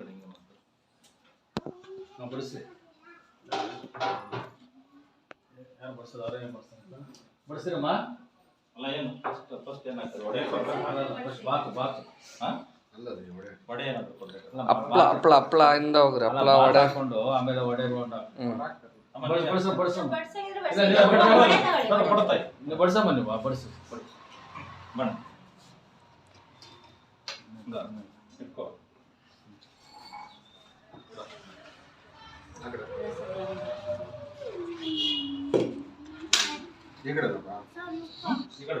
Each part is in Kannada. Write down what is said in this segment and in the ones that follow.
ಹಾಂ? ಬಡಿಸಿ ಯಾರು ಇಂದ ಹೋಗ್ರಿ ಹಾಕೊಂಡು ಆಮೇಲೆ ಬಡಿಸು ಬಣ್ಣ ಇಟ್ಕೋ ಆ ಕಡೆ ಈ ಕಡೆ ಅಲ್ವಾ? ಈ ಕಡೆ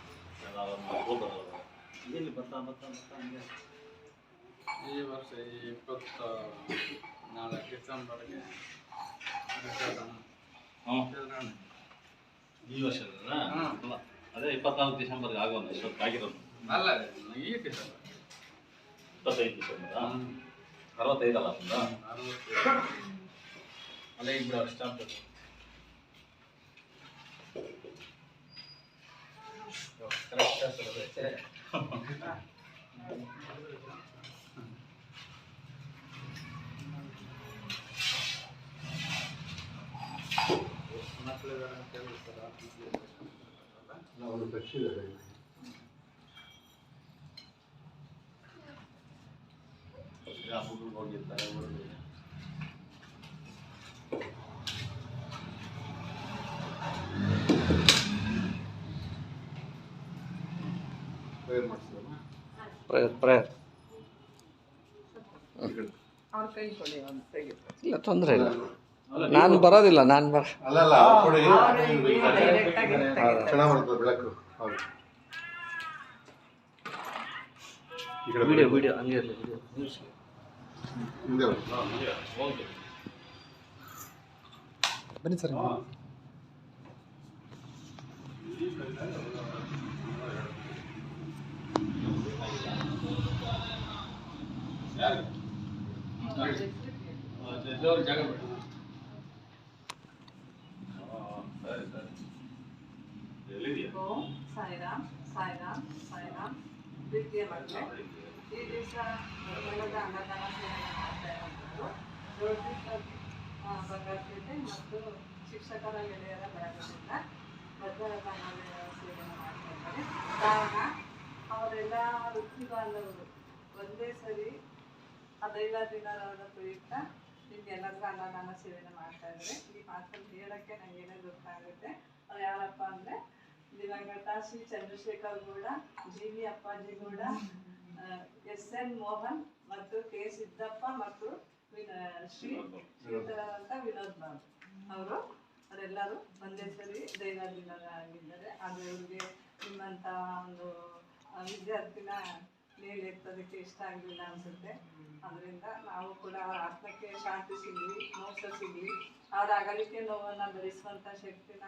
ಎಲ್ಲ ಒಂದು ಹೋಗೋದು ಎಲ್ಲಿ ಬರ್ತಾ ಬರ್ತಾ ಬರ್ತಾ ಹಂಗೆ? ಈ ವರ್ಷ ಈ ಇಪ್ಪತ್ತ ನಾಲ್ಕು ಡಿಸೆಂಬರ್ಗೆ ಹ್ಞೂ ಈ ವರ್ಷದ ಹ್ಮ್. ಅದೇ ಇಪ್ಪತ್ನಾಲ್ಕು ಡಿಸೆಂಬರ್ಗೆ ಆಗೋಣ ಇಷ್ಟೊತ್ತು ಆಗಿರೋದು ಅಲ್ಲ ಈ ಡಿಸೆಂಬರ್. ಇಪ್ಪತ್ತೈದು ಡಿಸೆಂಬರ್ ಅರವತ್ತೈದಲ್ಲ ಒಂದು ಅರವತ್ತು ಅಲ್ಲೇ ಈಗ ಬಿಡು ಸ್ಟಾಪ್ ಮಕ್ಕಳಿಗೆಲ್ಲ ಕೇಳಿಸ್ತಾರ ನಾವು ಒಂದು ಫ್ರೆಶ್ ಇದೆ ಇಲ್ಲಿ. ಹಬ್ಬಗಳಿಗೆ ಹೋಗಿರ್ತಾರೆ ಪ್ರೇಯರ್? ಪ್ರೇಯರ್ ಪ್ರೇಯರ್ ಇಲ್ಲ ತೊಂದರೆ ಇಲ್ಲ. ನಾನು ಬರೋದಿಲ್ಲ ನಾನು ಬರ ಬೆಳಕು. ವಿಡಿಯೋ ಬನ್ನಿ. ವಿಡಿಯೋ ಹಂಗೆ ಇರಲಿ ವಿಡಿಯೋ ಹಿಂದೆ ಬನ್ನಿ. ಹೋಗಿ ಬನ್ನಿ ಸರ್. ಜಾಗ ಸಾಯಿರಾಮ್ ಸಾಯಿರಾಮ್ ಸಾಯಿರಾಮ್. ಪ್ರೀತಿಯ ಮಕ್ಕಳೇ ಈ ದಿವಸ ಬೆಳಗ್ಗೆ ಅನ್ನದಾನ ಸೇವನೆ ಮಾಡ್ತಾ ಇರೋದು ಭಗವದ್ಗೀತೆ ಮತ್ತು ಶಿಕ್ಷಕರ ಗೆಳೆಯರ ಬಳಗದಿಂದ ಭದ್ರದಾನ ಸೇವನೆ ಮಾಡ್ತಾ ಇದ್ದಾರೆ. ಕಾರಣ ಅವರೆಲ್ಲ ವೃತ್ತಿ ಬಾಂಧವರು ಒಂದೇ ಸರಿ ಅದೈಲ ದಿನದ ಪ್ರಯುಕ್ತ ನಿಮ್ಗೆಲ್ಲರಿಗೂ ಅನ್ನದಾನ ಸೇವನೆ ಮಾಡ್ತಾ ಇದ್ದಾರೆ ಈ ಮಾತನ್ನು ಹೇಳಕ್ಕೆ ನನಗೇನೇ ಗೊತ್ತಾಗುತ್ತೆ. ಅವ್ರು ಯಾರಪ್ಪ ಅಂದರೆ ದಿವಂಗತ Shri Chandrashekhar Gowda G V Appaji Gowda S N Mohan ಮತ್ತು ಕೆ ಸಿದ್ದಪ್ಪ ಮತ್ತು ಶ್ರೀ ಶ್ರೀಧರಂತ ವಿನೋದ್ ಬಾಬು. ಅವರು ಅವರೆಲ್ಲರೂ ಒಂದೇ ಸರಿ ಆಗಿದ್ದಾರೆ ಅದು ಇವ್ರಿಗೆ ನಿಮ್ಮಂಥ ಒಂದು ವಿದ್ಯಾರ್ಥಿನ ಮೇಲೆ ಎತ್ತೋದಕ್ಕೆ ಇಷ್ಟ ಆಗಲಿಲ್ಲ ಅನಿಸುತ್ತೆ. ಅದರಿಂದ ನಾವು ಕೂಡ ಆತ್ಮಕ್ಕೆ ಶಾಂತಿ ಸಿಗಲಿ ಮೋಕ್ಷ ಸಿಗಲಿ ಅವರ ಅಗಲಿಕೆ ನೋವನ್ನು ಭರಿಸುವಂಥ ಶಕ್ತಿನ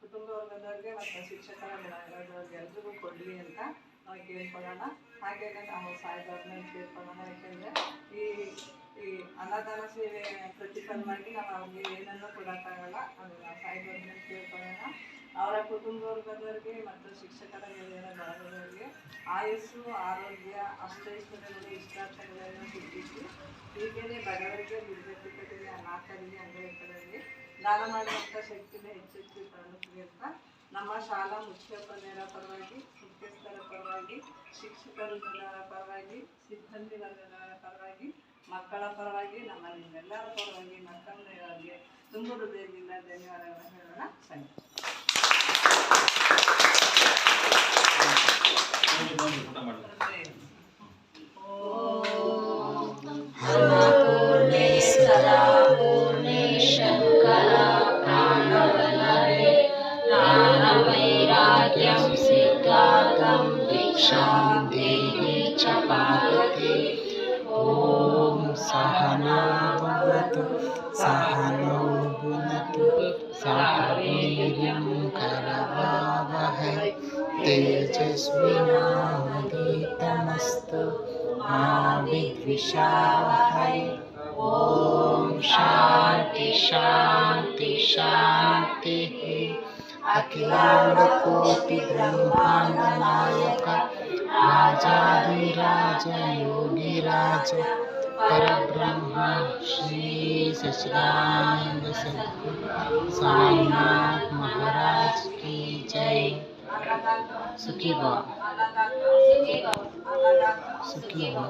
ಕುಟುಂಬ ವರ್ಗದವ್ರಿಗೆ ಮತ್ತು ಶಿಕ್ಷಕರ ಎಲ್ರಿಗೂ ಕೊಡಲಿ ಅಂತ ನಾವು ಕೇಳ್ಕೊಳ್ಳೋಣ. ಹಾಗೇನೆ ನಾವು ಸಾಯಿಬಾಬನ ಕೇಳ್ಕೊಳ್ಳೋಣ. ಯಾಕೆಂದರೆ ಈ ಈ ಅನ್ನದಾನ ಸೇವೆ ಪ್ರತಿಫಲವಾಗಿ ನಾವು ಅವ್ರಿಗೆ ಏನನ್ನೂ ಕೊಡೋಕ್ಕಾಗಲ್ಲ. ಅದು ನಾವು ಸಾಯಿಬಾಬನ ಕೇಳ್ಕೊಳ್ಳೋಣ. ಅವರ ಕುಟುಂಬ ವರ್ಗದವರಿಗೆ ಮತ್ತು ಶಿಕ್ಷಕರ ಗೆಳೆಯರ ಬಳಗದವರಿಗೆ ಆಯಸ್ಸು, ಆರೋಗ್ಯ ಅಷ್ಟೈಶ್ವರ್ಯಗಳು ಇಷ್ಟಾರ್ಥಗಳನ್ನು ಸಿದ್ಧಿಸಿ ಹೀಗೇನೆ ಬಡವರಿಗೆ ನಿರ್ಗತಿಕರಿಗೆ ಅನಾಥರಿಗೆ, ಅಂಗವಿಕಲರಿಗೆ ದಾನ ಮಾಡುವಂಥ ಶಕ್ತಿನ ಹೆಚ್ಚೆಚ್ಚು ಕಾಣುತ್ತದೆ ಅಂತ ನಮ್ಮ ಶಾಲಾ ಮುಖ್ಯೋಪಾಧ್ಯಾಯರ ಪರವಾಗಿ, ಮುಖ್ಯಸ್ಥರ ಪರವಾಗಿ ಶಿಕ್ಷಕರ ಪರವಾಗಿ, ಸಿಬ್ಬಂದಿ ವರ್ಗದವರ ಪರವಾಗಿ, ಮಕ್ಕಳ ಪರವಾಗಿ, ನಮ್ಮ ನಿಮ್ಮೆಲ್ಲರ ಪರವಾಗಿ ಮಕ್ಕಳಿಗೆ ತುಂಬ ಹೃದಯದಿಂದ ಧನ್ಯವಾದಗಳನ್ನು ಹೇಳೋಣ. ಸರಿ वैराग्यं सिद्धार्थं दीक्षां च ॐ सहना भवतु सहनो भुनतु सह करवावहै। मा विद्विषावहै। ॐ शांति शांति शांति अखिलांड कोटि ब्रह्मांड नायक राजाधिराज योगी राज, परब्रह्म, श्री सचिदानंद साईनाथ महाराज की जय। सुखी बा सुखी बा